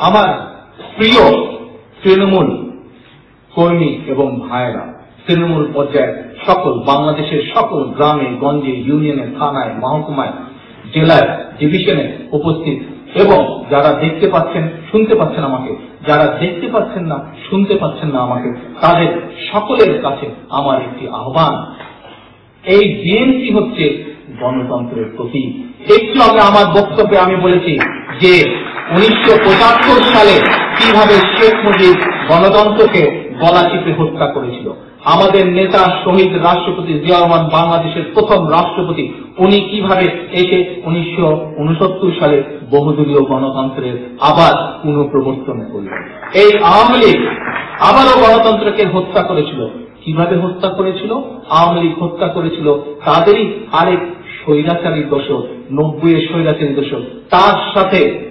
আমার প্রিয় তৃণমূল কর্মী এবং ভাইয়েরা, তৃণমূল পর্যায়ের সকল বাংলাদেশের সকল গ্রামে, গঞ্জে, ইউনিয়নে, থানায়, মহকুমায়, জেলায়, ডিভিশনে উপস্থিত এবং যারা দেখতে পাচ্ছেন, শুনতে পাচ্ছেন আমাকে, যারা দেখতে পাচ্ছেন না, শুনতে পাচ্ছেন না আমাকে, তাদের সকলের কাছে আমার একটি আহ্বান। এই বিএনপি হচ্ছে গণতন্ত্রের প্রতীক। একটু আগে আমার বক্তব্যে আমি বলেছি যে উনিশশো পঁচাত্তর সালে কীভাবে শেখ মুজিব গণতন্ত্রকে গলা চিপে হত্যা করেছিল? আমাদের নেতা শহীদ রাষ্ট্রপতি জিয়া রহমান বাংলাদেশের প্রথম রাষ্ট্রপতি, উনি কীভাবে এসে উনিশশো উনসত্তর সালে বহুদলীয় গণতন্ত্রের আবার পুনঃপ্রবর্তন করলেন? এই আওয়ামী লীগ আবারও গণতন্ত্রকে হত্যা করেছিল। কীভাবে হত্যা করেছিল? আওয়ামী লীগ হত্যা করেছিল তাদেরই আরেক স্বৈরাচারী দোষক নব্বই স্বৈরাচারী দোষক। তার সাথে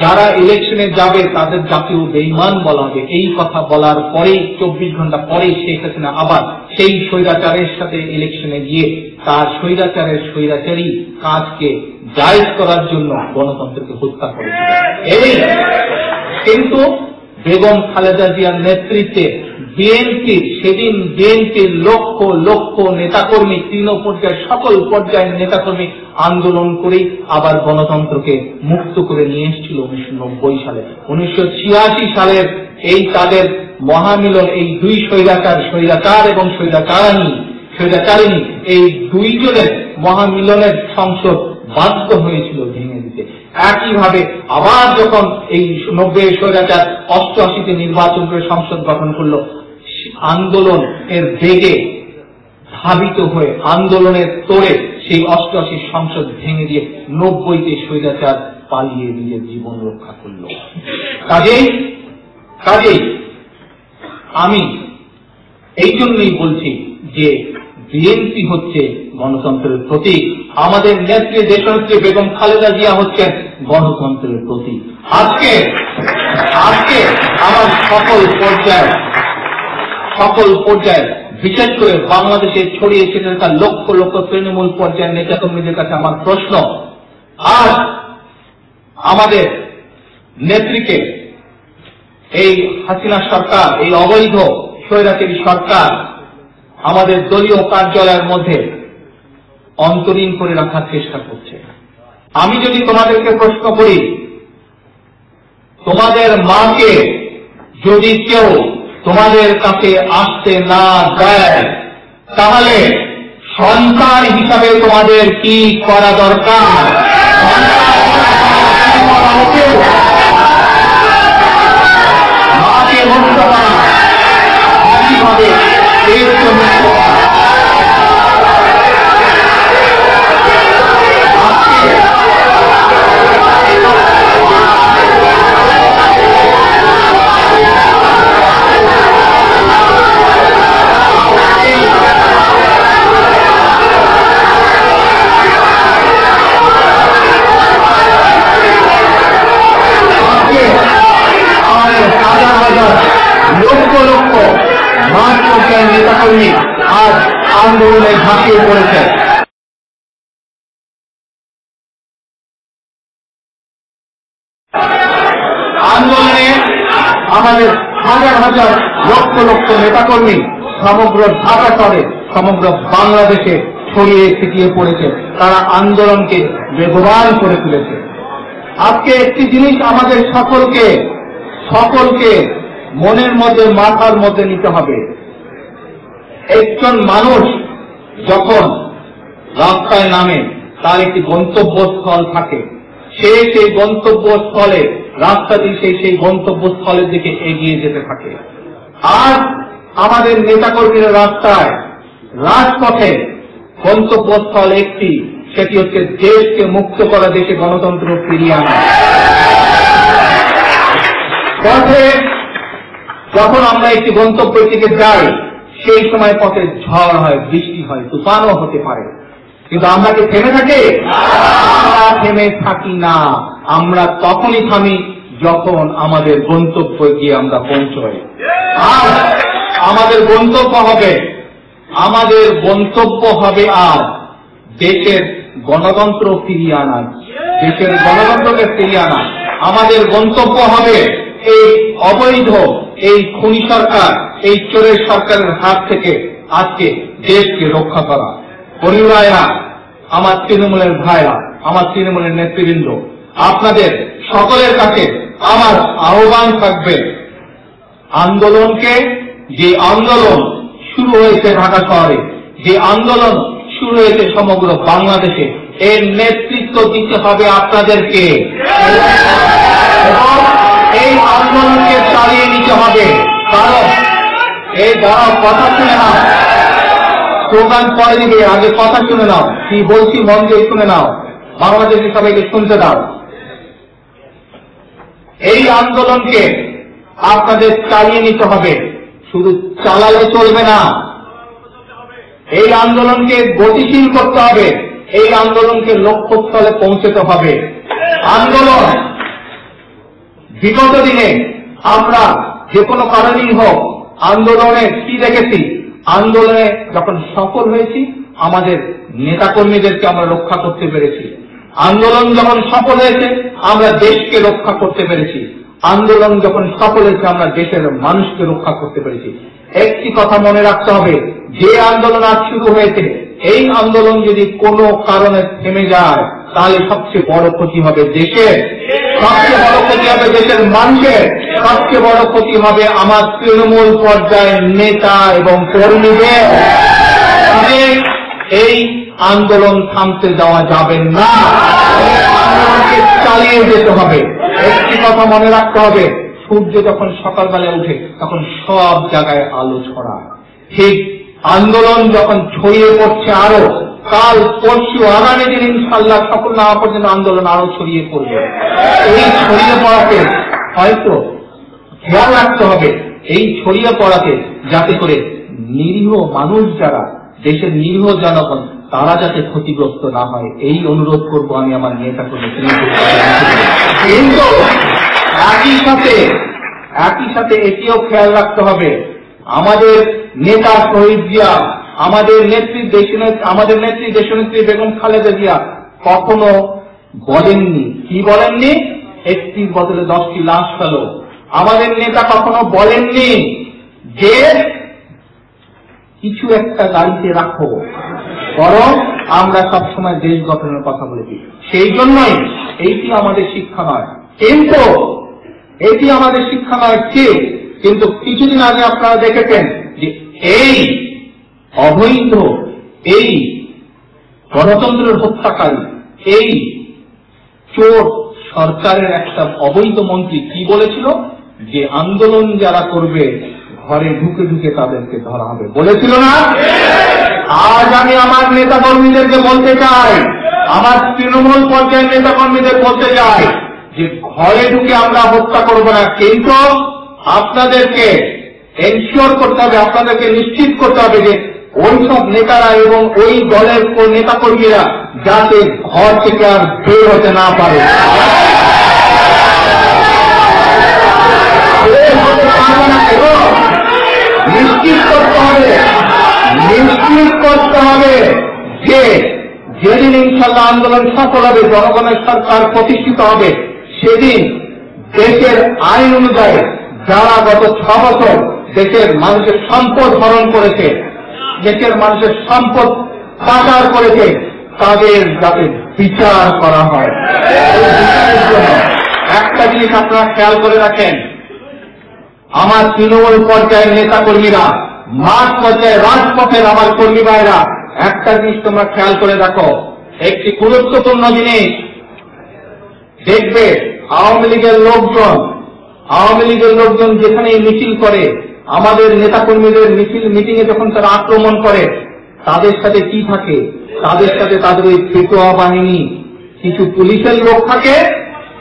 যারা ইলেকশনে যাবে, তাদের জাতীয় বেইমান বলা হবে। এই কথা বলার পরে চব্বিশ ঘণ্টা পরে শেখ হাসিনা আবার সেই স্বৈরাচারের সাথে ইলেকশনে গিয়ে তার স্বৈরাচারের স্বৈরাচারী কাজকে জায়জ করার জন্য গণতন্ত্রকে হত্যা করেছিল। কিন্তু বেগম খালেদা জিয়ার নেতৃত্বে বিএনপির সেদিন বিএনপির লক্ষ লক্ষ নেতাকর্মী তৃণ পর্যায়ের সকল পর্যায়ের নেতাকর্মী আন্দোলন করে আবার গণতন্ত্রকে মুক্ত করে নিয়ে এসেছিল উনিশশো সালে। উনিশশো সালের এই তাদের মহামিলন, এই দুই স্বৈরাচার স্বৈরাচার এবং স্বৈরাচারানী স্বৈরাচারিণী, এই দুইজনের মহামিলনের সংসদ বাধ্য হয়েছিল ভেঙে দিতে। একইভাবে আবার যখন এই নব্বই স্বৈরাচার অষ্টআশিতে নির্বাচন করে সংসদ গঠন করল আন্দোলন এর বেগে ধাবিত হয়ে আন্দোলনের তোড়ে সেই অষ্টআশি সংসদ ভেঙে দিয়ে নব্বইতে স্বৈরাচার পালিয়ে নিজের জীবন রক্ষা করল। কাজেই কাজেই আমি এই জন্যই বলছি যে বিএনপি হচ্ছে গণতন্ত্রের প্রতীক, আমাদের নেত্রী দেশনেত্রী বেগম খালেদা জিয়া হচ্ছেন গণতন্ত্রের প্রতীক। আজকে আজকে আমার সকল পর্যায়ে সকল পর্যায়ে বিশেষ করে বাংলাদেশে ছড়িয়ে ছিটে থাকা লক্ষ লক্ষ তৃণমূল পর্যায়ের নেতাকর্মীদের কাছে আমার প্রশ্ন। আজ আমাদের নেত্রীকে এই হাসিনা সরকার, এই অবৈধ স্বৈরাচারী সরকার আমাদের দলীয় কার্যালয়ের মধ্যে অন্তরীণ করে রাখার চেষ্টা করছে। আমি যদি তোমাদেরকে প্রশ্ন করি, তোমাদের মাকে যদি কেউ তোমাদের কাছে আসতে না দেয়, তাহলে সন্তান হিসাবে তোমাদের কি করা দরকার? মাকে মুক্ত করা এর জন্য ঝাঁপিয়ে পড়েছে। আন্দোলনে আমাদের হাজার হাজার লক্ষ লক্ষ নেতাকর্মী সমগ্র ঢাকা শহরে সমগ্র বাংলাদেশে ছড়িয়ে ছিটিয়ে পড়েছে। তারা আন্দোলনকে বেগবান করে তুলেছে। আজকে একটি জিনিস আমাদের সকলকে সকলকে মনের মধ্যে, মাথার মধ্যে নিতে হবে। একজন মানুষ যখন রাস্তায় নামে, তার একটি গন্তব্যস্থল থাকে। সে সেই গন্তব্যস্থলে, রাস্তা দিয়ে সেই সেই গন্তব্যস্থলের দিকে এগিয়ে যেতে থাকে। আর আমাদের নেতাকর্মীরা রাস্তায় রাজপথে গন্তব্যস্থল একটি, সেটি হচ্ছে দেশকে মুক্ত করা, দেশে গণতন্ত্র ফিরিয়ে আনা। পথে যখন আমরা একটি গন্তব্যের দিকে যাই সেই সময় পথে ঝড় হয়, বৃষ্টি হয়, তুফানও হতে পারে। কিন্তু আমরা কি থেমে থাকে? আমরা থেমে থাকি না। আমরা তখনই থামি যখন আমাদের গন্তব্য গিয়ে আমরা পৌঁছই। আর আমাদের গন্তব্য হবে, আমাদের গন্তব্য হবে আর দেশের গণতন্ত্র ফিরিয়ে আনা। দেশের গণতন্ত্রকে ফিরিয়ে আনা। আমাদের গন্তব্য হবে এই অবৈধ এই খুনি সরকার, এই চোরের সরকারের হাত থেকে আজকে দেশকে রক্ষা করা। পরিবারা আমার তৃণমূলের ভাইরা আমার তৃণমূলের নেতৃবৃন্দ, আপনাদের সকলের কাছে আমার আহ্বান থাকবে, আন্দোলনকে, যে আন্দোলন শুরু হয়েছে ঢাকা শহরে, যে আন্দোলন শুরু হয়েছে সমগ্র বাংলাদেশে, এর নেতৃত্ব দিতে হবে আপনাদেরকে। এই আন্দোলনকে চালিয়ে নিতে হবে। কারণ এই যারা কথা শুনে নাও। স্লোগান পরে দিবে, আগে কথা শুনে নাও। কি বলছি, মন দিয়ে শুনে নাও। বাংলাদেশের সবাইকে শুনতে দাও। এই আন্দোলনকে আপনাদের চালিয়ে নিতে হবে। শুধু চালালে চলবে না। এই আন্দোলনকে গতিশীল করতে হবে। এই আন্দোলনকে লক্ষ্যস্থলে পৌঁছতে হবে। আন্দোলন বিগত দিনে আমরা যে কোনো কারণেই হোক আন্দোলনে কি দেখেছি? আন্দোলনে যখন সফল হয়েছি, আমাদের নেতাকর্মীদেরকে আমরা রক্ষা করতে পেরেছি। আন্দোলন যখন সফল হয়েছে, আমরা দেশকে রক্ষা করতে পেরেছি। আন্দোলন যখন সফল হয়েছে, আমরা দেশের মানুষকে রক্ষা করতে পেরেছি। একটি কথা মনে রাখতে হবে, যে আন্দোলন আজ শুরু হয়েছে, এই আন্দোলন যদি কোনো কারণে থেমে যায়, তাহলে সবচেয়ে বড় ক্ষতি হবে দেশের। সবচেয়ে বড় ক্ষতি হবে দেশের মানুষের, সবচেয়ে বড় ক্ষতি হবে আমার তৃণমূল পর্যায়ের নেতা এবং কর্মীদের। এই আন্দোলন থামতে দেওয়া যাবে না। আন্দোলনকে চালিয়ে যেতে হবে। একটি কথা মনে রাখতে হবে, সূর্য যখন সকালবেলায় উঠে, তখন সব জায়গায় আলো ছড়ায়। ঠিক আন্দোলন যখন ছড়িয়ে পড়ছে আরও কাল পরশু আগামী দিন ইনশাল্লাহ সফল না পর্যন্ত আন্দোলন আরও ছড়িয়ে পড়বে। এই ছড়িয়ে পড়াতে হয়তো খেয়াল রাখতে হবে। এই ছড়িয়ে পড়াতে যাতে করে নিরীহ মানুষ যারা, দেশের নিরীহ জনগণ, তারা যাতে ক্ষতিগ্রস্ত না হয়, এই অনুরোধ করব আমি আমার নেতা করে কিন্তু একই সাথে একই সাথে এটিও খেয়াল রাখতে হবে, আমাদের নেতা শহীদ জিয়া আমাদের নেত্রী আমাদের নেত্রী দেশনেত্রী বেগম খালেদা জিয়া কখনো বলেননি। কি বলেননি? একটির বদলে দশটি লাশ ফেলো। আমাদের নেতা কখনো বলেননি যে কিছু একটা গাড়িতে রাখো, বরং আমরা সবসময় দেশ গঠনের কথা বলেছি। সেই জন্যই এইটি আমাদের শিক্ষা নয়। কিন্তু এটি আমাদের শিক্ষা নয়, ঠিক। কিন্তু কিছুদিন আগে আপনারা দেখেছেন যে এই অবৈধ এই গণতন্ত্রের হত্যাকারী, এই চোর সরকারের একটা অবৈধ মন্ত্রী কি বলেছিল? যে আন্দোলন যারা করবে, ঘরে ঢুকে ঢুকে তাদেরকে ধরা হবে। বলেছিল না? আজ আমি আমার নেতা কর্মীদেরকে বলতে চাই, আমার তৃণমূল পর্যায়ের নেতা কর্মীদের বলতে চাই যে ঘরে ঢুকে আমরা হত্যা করব না। কিন্তু আপনাদেরকে এনশিওর করতে হবে, আপনাদেরকে নিশ্চিত করতে হবে যে ওই সব নেতারা এবং ওই দলের নেতা কর্মীরা যাতে ঘর থেকে আর বের হতে না পারে? নিশ্চিত করতে হবে নিশ্চিত করতে হবে যে যেদিন ইনশাল্লাহ আন্দোলন সফল হবে, জনগণের সরকার প্রতিষ্ঠিত হবে, সেদিন দেশের আইন অনুযায়ী যারা গত ছ বছর দেশের মানুষের সম্পদ হরণ করেছে দেশের মানুষের সম্পদ পাচার করেছে, তাদের যাতে বিচার করা হয়। একটা জিনিস আপনারা খেয়াল করে রাখেন, আমার তৃণমূল পর্যায়ের নেতা কর্মীরা মাঠ পর্যায়ে রাজপথের আমার কর্মী ভাইরা, একটা জিনিস তোমরা খেয়াল করে দেখো, একটি গুরুত্বপূর্ণ জিনিস, দেখবে আওয়ামী লীগের লোকজন, আওয়ামী লীগের লোকজন যেখানে মিছিল করে আমাদের নেতা কর্মীদের মিছিল মিটিং এ যখন তারা আক্রমণ করে, তাদের সাথে কি থাকে? তাদের সাথে তাদের ওই ফেটোয়া বাহিনী, কিছু পুলিশের লোক থাকে,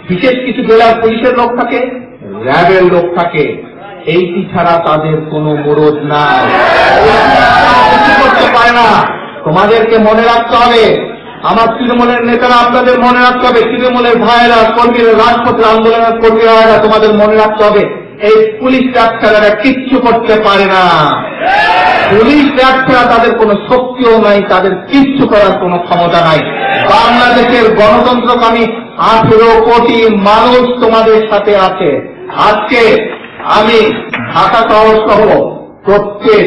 বিশেষ কিছু জেলার পুলিশের লোক থাকে, র্যাবের লোক থাকে। এইটি ছাড়া তাদের কোনো মরদ নাই। করতে পারে না। তোমাদেরকে মনে রাখতে হবে, আমার তৃণমূলের নেতারা আপনাদের মনে রাখতে হবে, তৃণমূলের ভাইয়েরা, কর্মীরা, রাজপথের আন্দোলনের কর্মীরা তোমাদের মনে রাখতে হবে। এই পুলিশ ডাক্তারেরা কিচ্ছু করতে পারে না। পুলিশ ডাক্তার তাদের কোনো শক্তিও নাই, তাদের কিচ্ছু করার কোনো ক্ষমতা নাই। বাংলাদেশের গণতন্ত্রকামী আঠেরো কোটি মানুষ তোমাদের সাথে আছে। আজকে আমি ঢাকা শহর সহ প্রত্যেক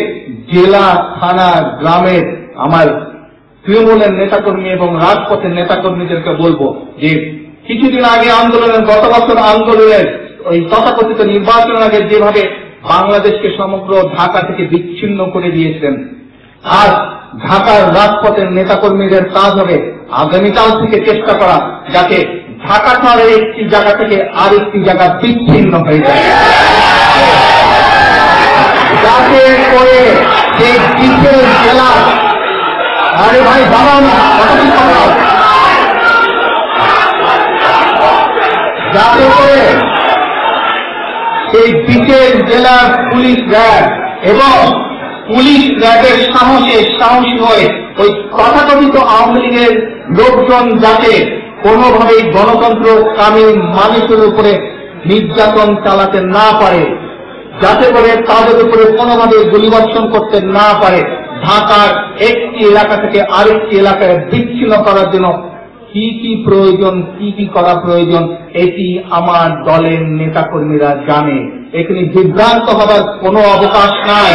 জেলা, থানা গ্রামের আমার তৃণমূলের নেতাকর্মী এবং রাজপথের নেতাকর্মীদেরকে বলব যে, কিছুদিন আগে আন্দোলনের, গত বছর আন্দোলনের ওই তথাকথিত নির্বাচনের আগে যেভাবে বাংলাদেশকে সমগ্র ঢাকা থেকে বিচ্ছিন্ন করে দিয়েছেন আজ ঢাকার রাজপথের নেতাকর্মীদের কাজ হবে আগামীকাল থেকে চেষ্টা করা যাতে ঢাকা শহরের একটি জায়গা থেকে আরেকটি জায়গা বিচ্ছিন্ন হয়ে যায়। যাতে করে জেলা আরে ভাই, দাঁড়াও যাতে করে সেই বিশেষ জেলার পুলিশ র্যাব এবং পুলিশ র্যাবের সাহসে সাহসী হয়ে ওই তথাকথিত আওয়ামী লীগের লোকজন যাতে কোনোভাবেই গণতন্ত্র কামী মানুষের উপরে নির্যাতন চালাতে না পারে, যাতে করে তাদের উপরে কোনোভাবে গুলিবর্ষণ করতে না পারে, ঢাকার একটি এলাকা থেকে আরেকটি এলাকায় বিচ্ছিন্ন করার জন্য কি কি প্রয়োজন, কি কি করা প্রয়োজন, এটি আমার দলের নেতাকর্মীরা জানে। এখানে বিভ্রান্ত হবার কোনো অবকাশ নাই।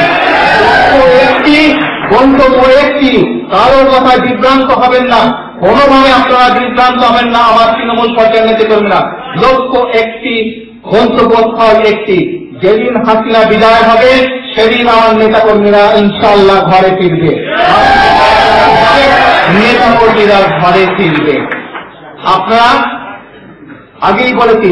একটি গন্তব্য একটি, কারোর কথায় বিভ্রান্ত হবেন না। কোনোভাবে আপনারা বিভ্রান্ত হবেন না, আমার তৃণমূল পর্যায়ের নেতাকর্মীরা। লক্ষ্য একটি, গন্তব্যস্থল একটি। যেদিন হাসিনা বিদায় হবে, সেদিন আমার নেতাকর্মীরা ইনশাল্লাহ ঘরে ফিরবে। ঘরে ফিরবে। আপনারা আগেই বলেছি,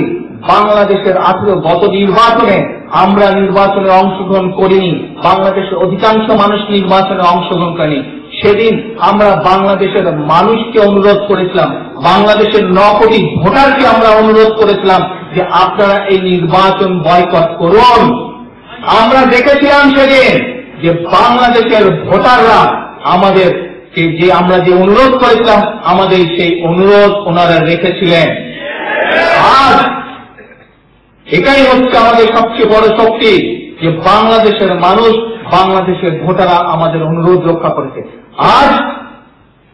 বাংলাদেশের আঠেরো গত নির্বাচনে আমরা নির্বাচনে অংশগ্রহণ করিনি। বাংলাদেশের অধিকাংশ মানুষ নির্বাচনে অংশগ্রহণ করেনি সেদিন আমরা বাংলাদেশের মানুষকে অনুরোধ করেছিলাম, বাংলাদেশের ন কোটি ভোটারকে আমরা অনুরোধ করেছিলাম যে আপনারা এই নির্বাচন বয়কট করুন। আমরা দেখেছিলাম সেদিন যে বাংলাদেশের ভোটাররা আমাদের যে আমরা যে অনুরোধ করেছিলাম, আমাদের সেই অনুরোধ ওনারা রেখেছিলেন। আজ এটাই হচ্ছে আমাদের সবচেয়ে বড় শক্তি, যে বাংলাদেশের মানুষ, বাংলাদেশের ভোটাররা আমাদের অনুরোধ রক্ষা করেছে। আজ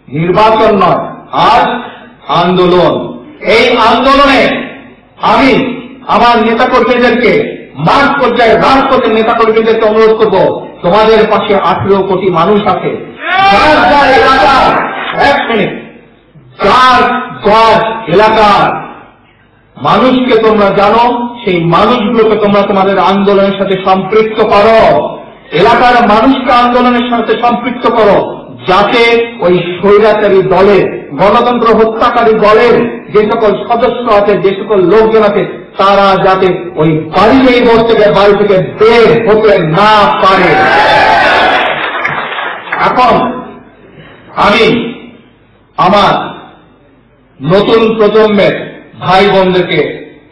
নির্বাচন নয়, আজ আন্দোলন। এই আন্দোলনে আমি আমার নেতাকর্মীদেরকে, মাঠ পর্যায়ে রাজপথের নেতাকর্মীদেরকে অনুরোধ করব, তোমাদের পাশে আঠেরো কোটি মানুষ আছে। এলাকার মানুষকে তোমরা জানো, সেই মানুষগুলোকে তোমরা তোমাদের আন্দোলনের সাথে সম্পৃক্ত করো। এলাকার মানুষকে আন্দোলনের সাথে সম্পৃক্ত করো, যাতে ওই স্বৈরাচারী দলের, গণতন্ত্র হত্যাকারী দলের যে সকল সদস্য আছে, যে সকল লোকজন আছে, তারা যাতে ওই বাড়ি এই বস বাড়ি থেকে বের হতে না পারে। এখন আমি আমার নতুন প্রজন্মের ভাই বোনদেরকে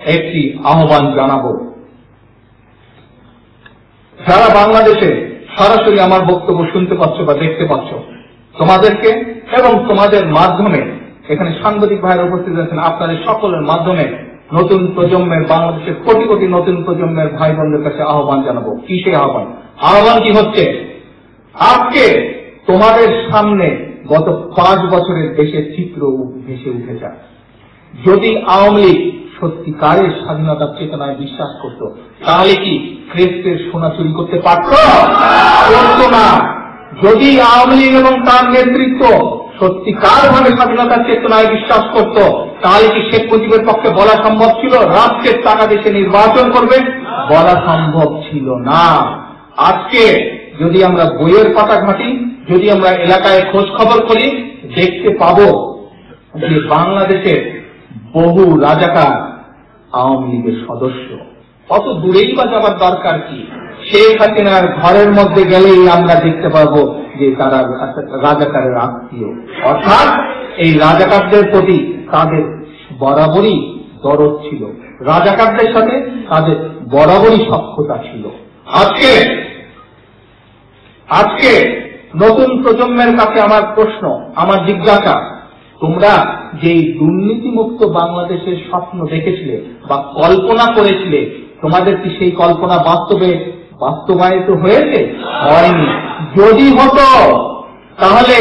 একটি আহ্বান জানাব। যারা বাংলাদেশে সরাসরি আমার বক্তব্য শুনতে পাচ্ছ বা দেখতে পাচ্ছ, তোমাদেরকে এবং তোমাদের মাধ্যমে এখানে সাংবাদিক ভাইয়ের উপস্থিত আছেন, আপনাদের সকলের মাধ্যমে নতুন প্রজন্মের, বাংলাদেশের কোটি কোটি নতুন প্রজন্মের ভাই বোনদের কাছে আহ্বান জানাব। কি সেই আহ্বান? আহ্বান কি হচ্ছে? আজকে তোমাদের সামনে গত পাঁচ বছরের দেশের চিত্র ভেসে উঠে যায় যদি আওয়ামী লীগ সত্যিকারের স্বাধীনতার চেতনায় বিশ্বাস করত, তাহলে কি ক্রেস্টের সোনা চুরি করতে পারত? না। যদি আওয়ামী লীগ এবং তার নেতৃত্ব সত্যিকার ভাবে স্বাধীনতার চেতনায় বিশ্বাস করত, তাহলে কি শেখ মুজিবের পক্ষে বলা সম্ভব ছিল, রাষ্ট্রের টাকা দেশে নির্বাচন করবে? বলা সম্ভব ছিল না। আজকে যদি আমরা বইয়ের পাতা ঘাঁটি, যদি আমরা এলাকায় খোঁজ খবর করি, দেখতে পাব যে বাংলাদেশের বহু রাজাকার আওয়ামী লীগের সদস্য। কত দূরেই বা যাবার দরকার কি? শেখ হাসিনার ঘরের মধ্যে গেলেই আমরা দেখতে পাবো যে তারা রাজাকারের আত্মীয়। অর্থাৎ এই রাজাকারদের প্রতি তাদের বরাবরই দরদ ছিল। রাজাকারদের সাথে তাদের বরাবরই সক্ষতা ছিল। আজকে আজকে নতুন প্রজন্মের কাছে আমার প্রশ্ন, আমার জিজ্ঞাসা, তোমরা যে দুর্নীতিমুক্ত বাংলাদেশের স্বপ্ন দেখেছিলে বা কল্পনা করেছিলে, তোমাদের কি সেই কল্পনা বাস্তবে বাস্তবায়িত হয়েছে? হয়নি। যদি হতো, তাহলে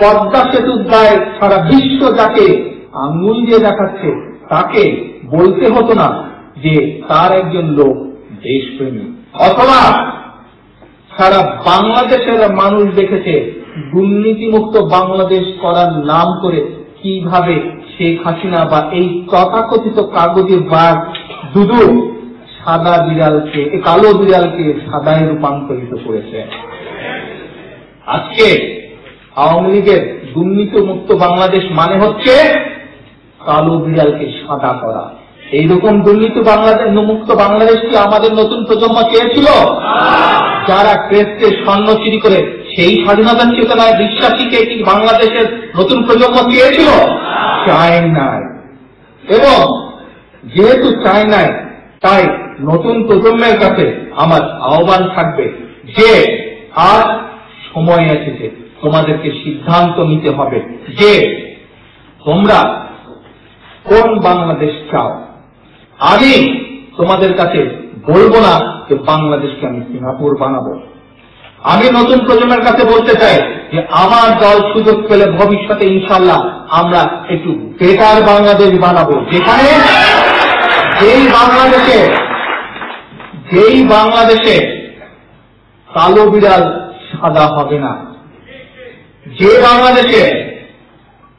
পদ্মা সেতুর দায় সারা বিশ্ব যাকে আঙ্গুল দিয়ে দেখাচ্ছে, তাকে বলতে হতো না যে তার একজন লোক দেশপ্রেমী। অথবা সারা বাংলাদেশের মানুষ দেখেছে দুর্নীতিমুক্ত বাংলাদেশ করার নাম করে কীভাবে শেখ হাসিনা বা এই তথাকথিত কাগজে বাঘ দুদু সাদা বিড়ালকে কালো বিড়ালকে সাদায় রূপান্তরিত করেছে। আজকে আওয়ামী লীগের দুর্নীতিমুক্ত বাংলাদেশ মানে হচ্ছে কালো বিড়ালকে সাদা করা। এইরকম দুর্নীতি বাংলাদেশ মুক্ত বাংলাদেশ কি আমাদের নতুন প্রজন্ম চেয়েছিল? যারা ক্রেসকে স্বর্ণ চুরি করে সেই স্বাধীনতার চেতনায় বিশ্বাসীকে কি বাংলাদেশের নতুন প্রজন্ম চেয়েছিল? চায় নাই এবং যেহেতু চায় নাই তাই নতুন প্রজন্মের কাছে আমার আহ্বান থাকবে যে আর সময় এসেছে, তোমাদেরকে সিদ্ধান্ত নিতে হবে যে তোমরা কোন বাংলাদেশ চাও। আমি তোমাদের কাছে বলব না যে বাংলাদেশকে আমি সিঙ্গাপুর বানাবো। আমি নতুন প্রজন্মের কাছে বলতে চাই যে আমার দল সুযোগ পেলে ভবিষ্যতে ইনশাল্লাহ আমরা একটু বেটার বাংলাদেশ বানাবো। যেখানে যেই বাংলাদেশে যেই বাংলাদেশে কালো বিড়াল সাদা হবে না। যে বাংলাদেশে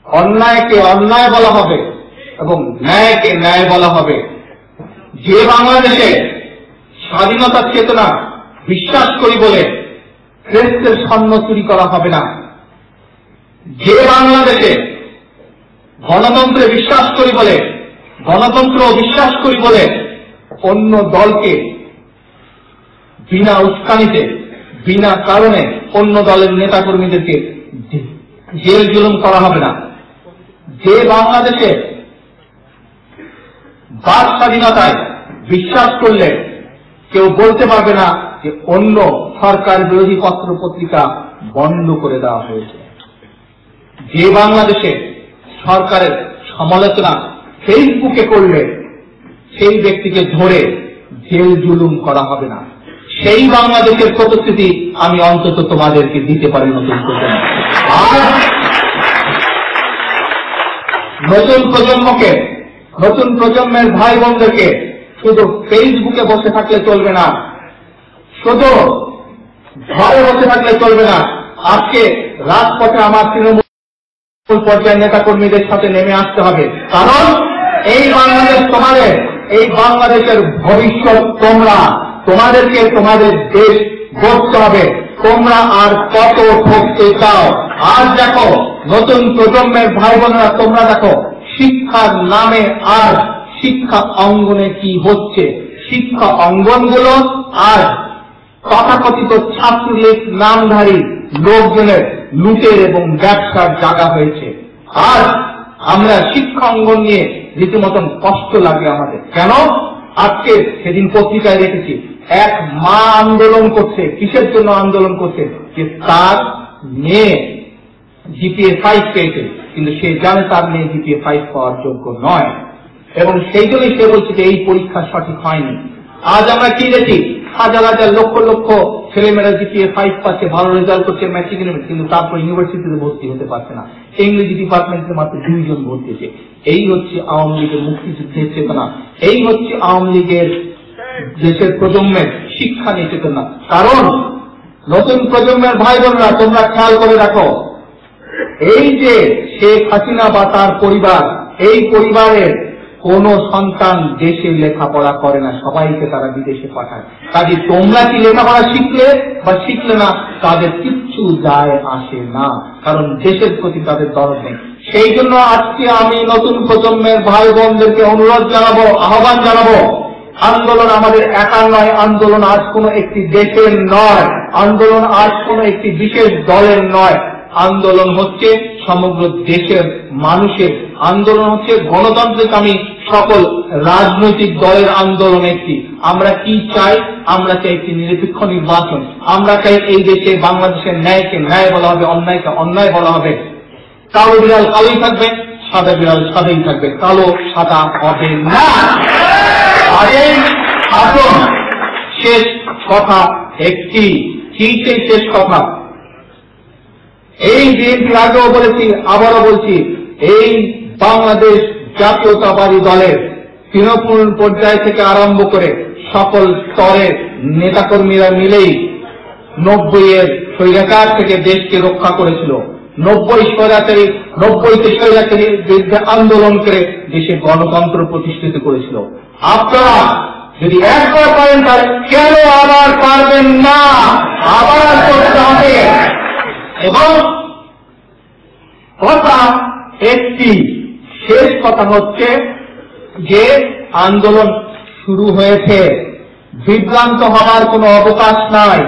অন্যায়কে অন্যায় বলা হবে এবং ন্যায়কে ন্যায় বলা হবে। যে বাংলাদেশে স্বাধীনতার চেতনা বিশ্বাস করি বলে ক্রেস্টের স্বর্ণ চুরি করা হবে না। যে বাংলাদেশে গণতন্ত্রে বিশ্বাস করি বলে, গণতন্ত্র বিশ্বাস করি বলে অন্য দলকে বিনা উস্কানিতে, বিনা কারণে অন্য দলের নেতাকর্মীদেরকে জেল জুলুম করা হবে না। যে বাংলাদেশে বাক স্বাধীনতায় বিশ্বাস করলে কেউ বলতে পারবে না যে অন্য সরকার বিরোধী পত্র পত্রিকা বন্ধ করে দেওয়া হয়েছে। যে বাংলাদেশে সরকারের সমালোচনা ফেসবুকে করলে সেই ব্যক্তিকে ধরে জেল জুলুম করা হবে না। সেই বাংলাদেশের প্রতিশ্রুতি আমি অন্তত তোমাদেরকে দিতে পারি নতুন প্রজন্ম। আর নতুন প্রজন্মকে, নতুন প্রজন্মের ভাই বোনদেরকে শুধু ফেসবুকে বসে থাকলে চলবে না। শুধু ঘরে বসে থাকলে চলবে না। আজকে রাজপথে আমার তৃণমূল পর্যায়ের নেতা কর্মীদের সাথে নেমে আসতে হবে। কারণ এই বাংলাদেশ তোমাদের, এই বাংলাদেশের ভবিষ্যৎ তোমরা। তোমাদেরকে তোমাদের দেশ গড়তে হবে। তোমরা আর কত ঠকতে চাও? আর দেখো, নতুন প্রজন্মের ভাই বোনেরা তোমরা দেখো, শিক্ষার নামে আর শিক্ষা অঙ্গনে কি হচ্ছে? শিক্ষা অঙ্গনগুলো আর তথাকথিত ছাত্রলীগ নামধারী লোকজনের লুটের এবং ব্যবসার জায়গা হয়েছে। আর আমরা শিক্ষা অঙ্গন নিয়ে রীতিমতন কষ্ট লাগে আমাদের। কেন? আজকে সেদিন পত্রিকায় দেখেছি, এক মা আন্দোলন করছে। কিসের জন্য আন্দোলন করছে? যে তার মেয়ে জিপিএ ফাইভ পেয়েছে। কিন্তু সে জানে তার মেয়ে জিপিএ ফাইভ পাওয়ার যোগ্য নয়। এবং সেই জন্যই সে বলছে যে এই পরীক্ষা সঠিক হয়নি। আজ আমরা কি দেখি? হাজার হাজার লক্ষ লক্ষ ছেলেমেয়েরা জিপিএ ফাইভ পাচ্ছে, ভালো রেজাল্ট করছে ম্যাট্রিক কিন্তু তারপর ইউনিভার্সিটিতে ভর্তি হতে পারছে না। ইংরেজি ডিপার্টমেন্টে মাত্র দুইজন ভর্তি হয়েছে। এই হচ্ছে আওয়ামী লীগের মুক্তিযুদ্ধের চেতনা। এই হচ্ছে আওয়ামী লীগের দেশের প্রজন্মের শিক্ষা নিয়ে চেতনা। কারণ নতুন প্রজন্মের ভাই বোনরা তোমরা খেয়াল করে রাখো এই যে শেখ হাসিনা বা তার পরিবার, এই পরিবারের কোন সন্তান দেশে লেখাপড়া করে না, সবাইকে তারা বিদেশে পাঠায়। কাজে তোমরা কি লেখাপড়া শিখলে বা শিখলে না, তাদের কিচ্ছু যায় আসে না, কারণ দেশের প্রতি তাদের দরদ নেই। সেই জন্য আজকে আমি নতুন প্রজন্মের ভাই বোনদেরকে অনুরোধ জানাব, আহ্বান জানাব, আন্দোলন আমাদের একার নয়, আন্দোলন আজ কোন একটি দেশের নয়, আন্দোলন আজ কোন একটি বিশেষ দলের নয়। আন্দোলন হচ্ছে সমগ্র দেশের মানুষের আন্দোলন হচ্ছে গণতান্ত্রিক আমি সকল রাজনৈতিক দলের আন্দোলন একটি। আমরা কি চাই? আমরা চাই একটি নিরপেক্ষ নির্বাচন। আমরা চাই এই দেশে বাংলাদেশের ন্যায়কে ন্যায় বলা হবে, অন্যায়কে অন্যায় বলা হবে। কালো বিড়াল কালোই থাকবে, সাদা বিড়াল সাদাই থাকবে। কালো, সাদা হবে না। শেষ কথা একটি। কি সেই শেষ কথা? এই বিএনপির আগেও বলেছি, আবারও বলছি, এই বাংলাদেশ জাতীয়তাবাদী দলের তৃণমূল পর্যায় থেকে আরম্ভ করে সকল স্তরের নেতাকর্মীরা মিলেই নব্বই এর স্বৈরাচার থেকে দেশকে রক্ষা করেছিল। নব্বই স্বৈরাচারী নব্বইতে স্বৈরাচারীর বিরুদ্ধে আন্দোলন করে দেশে গণতন্ত্র প্রতিষ্ঠিত করেছিল। আপনারা যদি একবার পারেন তাহলে কেন আবার পারবেন না? আবার করতে হবে। এবং কথা একটি শেষ কথা হচ্ছে যে আন্দোলন শুরু হয়েছে। বিভ্রান্ত হওয়ার কোনো অবকাশ নাই।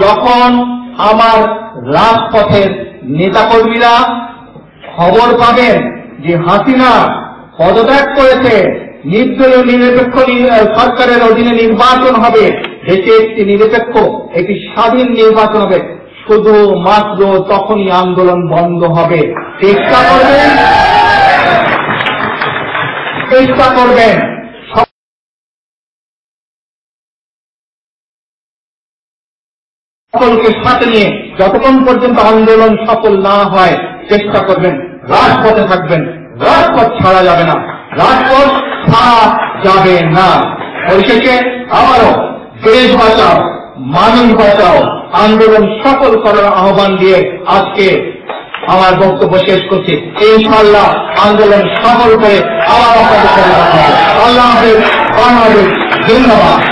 যখন আমার রাজপথের নেতাকর্মীরা খবর পাবেন যে হাসিনা পদত্যাগ করেছে, নির্দলীয় নিরপেক্ষ সরকারের অধীনে নির্বাচন হবে, দেশে একটি নিরপেক্ষ, একটি স্বাধীন নির্বাচন হবে। শুধুমাত্র তখনই আন্দোলন বন্ধ হবে। চেষ্টা করবেন? চেষ্টা করবেন। সকলকে সাথে নিয়ে যতক্ষণ পর্যন্ত আন্দোলন সফল না হয়, চেষ্টা করবেন। রাজপথে থাকবেন। রাজপথ ছাড়া যাবে না। রাজপথ ছাড়া যাবে না। পরিশেষে আবারও দেশ বাঁচাও মানুষ বাঁচাও আন্দোলন সফল করার আহ্বান দিয়ে আজকে আমার বক্তব্য শেষ করছি ইনশাল্লাহ আন্দোলন সফল করে। আল্লাহ হাফেজ বাংলাদেশ জিন্দাবাদ